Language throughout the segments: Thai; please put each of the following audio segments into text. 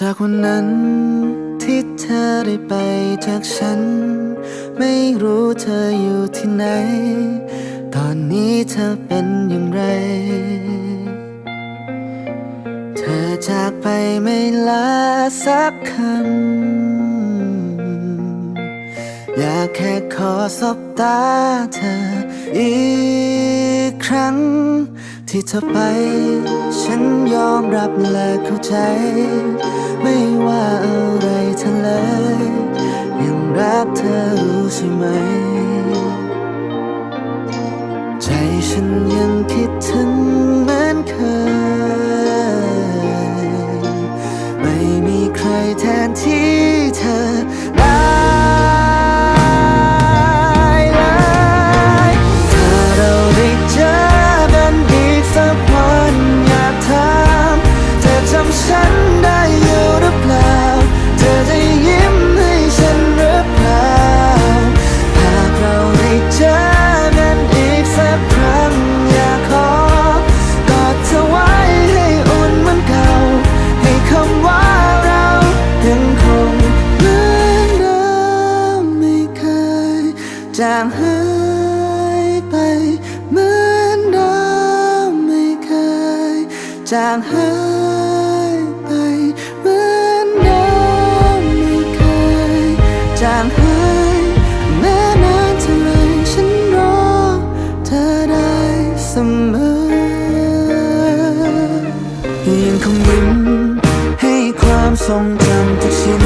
จากวันนั้นที่เธอได้ไปจากฉัน ไม่รู้เธออยู่ที่ไหน ตอนนี้เธอเป็นอย่างไร เธอจากไปไม่ลาสักคำ อยากแค่ขอสบตาเธอ อีกครั้ง ที่เธอไป ฉันยอมรับและเข้าใจ ไม่ว่าอะไรเธอเลย ยังรักเธอรู้ใช่ไหม ใจฉันยังคิดถึง จางหายไปเหมือนเดิมไม่เคย จางหายไปเหมือนเดิมไม่เคย จางหายแม้นานเท่าไรฉันรอเธอได้เสมอยังคงยิ้มให้ความทรงจำทุกชิ้น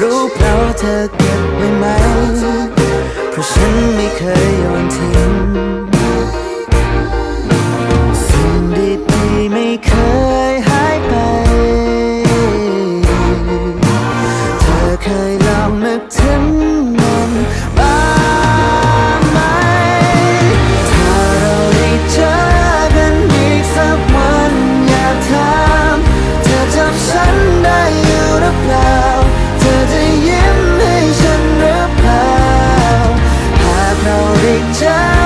รู้เปล่าเธอเก็บไว้ไหม เพราะฉันไม่เคยโยนทิ้ง 자.